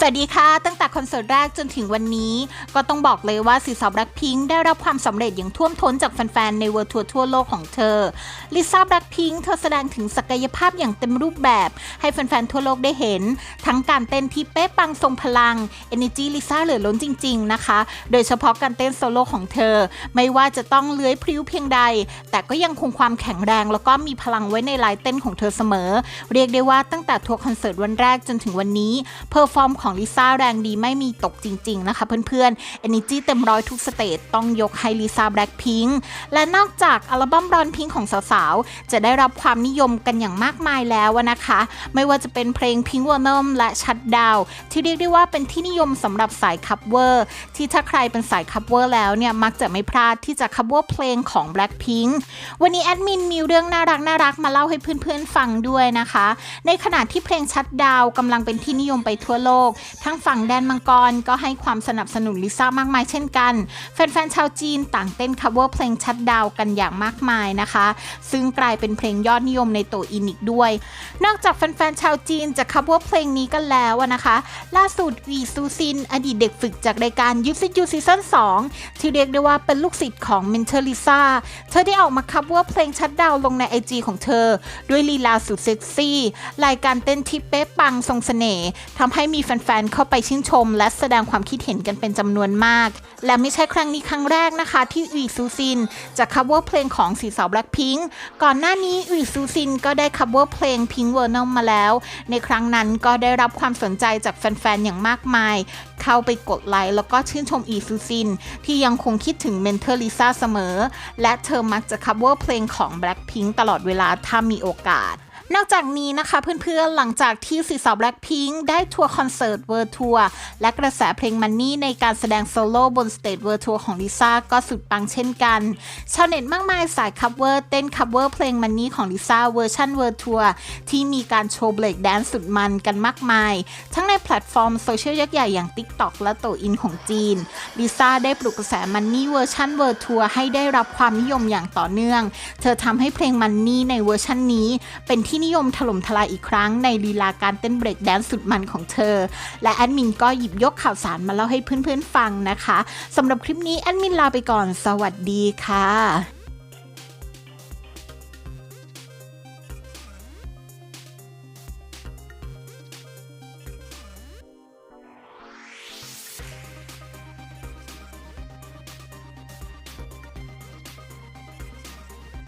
สวัสดีค่ะ ตั้งแต่คอนเสิร์ตแรกจนถึงวันนี้ ก็ต้องบอกเลยว่าสีสาวแบล็คพิงค์ได้รับความสำเร็จอย่างท่วมท้นจากแฟนๆ ในเวอร์ทัวร์ทั่วโลกของเธอ ลิซ่าแบล็คพิงค์เธอแสดงถึงศักยภาพอย่างเต็มรูปแบบ ให้แฟนๆ ทั่วโลกได้เห็น ทั้งการเต้นที่เป๊ะปังทรงพลัง Energy ลิซ่าเหลือล้นจริง ๆ นะคะ โดยเฉพาะการเต้นโซโล่ของเธอ ไม่ว่าจะต้องเลื้อยพริ้วเพียงใด แต่ก็ยังคงความแข็งแรง แล้วก็มีพลังไว้ในลายเต้นของเธอเสมอ เรียกได้ว่าตั้งแต่ทัวร์คอนเสิร์ตวันแรกจนถึงวันนี้เพอร์ฟอร์มของลิซ่าแรงดีไม่มีตกจริง ๆ นะคะเพื่อนๆ Energy เต็มร้อยทุกสเตจต้องยกให้ลิซ่าแบล็คพิงค์และนอกจากอัลบั้มรอนพิงค์ของสาวๆ จะได้รับความนิยมกันอย่างมากมายแล้วนะคะ ไม่ว่าจะเป็นเพลง Pink w a n u m และชัดดาวที่เรียกได้ว่าเป็นที่นิยมสำหรับสายคัฟเวอร์ที่ถ้าใครเป็นสายคัฟเวอร์แล้วเนี่ยมักจะไม่พลาดที่จะคัฟเวอร์เพลงของ Blackpink วันนี้แอดมินมีเรื่องน่ารักน่ารักมาเล่าให้เพื่อนๆฟังด้วยนะคะ ในขณะที่เพลงชัดดาวกำลังเป็นที่นิยมไปทั่วโลกทั้งฝั่งแดนมังกรก็ให้ความสนับสนุนลิซ่ามากมายเช่นกัน แฟนๆ ชาวจีนต่างเต้น cover เพลงชัดดาวกันอย่างมากมายนะคะ ซึ่งกลายเป็นเพลงยอดนิยมในโตอินอีกด้วย นอกจากแฟนๆ ชาวจีนจะ cover เพลงนี้กันแล้วนะคะ ล่าสุดวีซูซิน อดีตเด็กฝึกจากรายการยุซิยูซีซั่น2ที่เรียกได้ว่าเป็นลูกศิษย์ของเมนเทอร์ลิซ่าเธอได้ออกมา cover เพลงชัดดาวลงใน IG ของเธอ ด้วยลีลาสุดเซ็กซี่รายการเต้นที่เป๊ะปังทรงเสน่ห์ทำให้มีแฟฟนๆ เข้าไปชื่นชม และแสดงความคิดเห็นกันเป็นจำนวนมาก และไม่ใช่ครั้งนี้ครั้งแรกนะคะ ที่อีซูซินจะ cover เพลงของสีสาวแบล็คพิงค์ก่อนหน้านี้อีซูซินก็ได้ cover เพลง Pink v e r n o m มาแล้ว ในครั้งนั้นก็ได้รับความสนใจจากแฟนๆ อย่างมากมาย เข้าไปกดไลค์แล้วก็ชื่นชมอีซูซินที่ยังคงคิดถึงเมนเทอร์ลิซ่าเสมอ และเธอมักจะ cover เพลงของ Blackpink ตลอดเวลาถ้ามีโอกาส นอกจากนี้นะคะเพื่อนๆ หลังจากที่สีสาวแบล็คพิงค์ได้ทัวร์คอนเสิร์ตเวิร์ทัวร์และกระแสเพลงมันนี่ในการแสดงโซโล่บนสเตจเวิร์ทัวร์ของลิซ่าก็สุดปังเช่นกัน ชาวเน็ตมากมายสายคัฟเวอร์เต้นคัฟเวอร์เพลงมันนี่ของลิซ่าเวอร์ชันเวิร์ทัวร์ที่มีการโชว์เบรกแดนสุดมันกันมากมาย ทั้งในแพลตฟอร์มโซเชียลยักษ์ใหญ่อย่าง TikTok และโตอินของจีนลิซ่าได้ปลุกกระแสมันนี่เวอร์ชันเวิร์ทัวร์ให้ได้รับความนิยมอย่างต่อเนื่อง เธอทำให้เพลงมันนี่ในเวอร์ชันนี้เป็นที่นิยมถล่มทลายอีกครั้งในลีลาการเต้นเบรกแดนสุดมันของเธอ และแอดมินก็หยิบยกข่าวสารมาเล่าให้เพื่อนๆฟังนะคะสำหรับคลิปนี้แอดมินลาไปก่อน สวัสดีค่ะ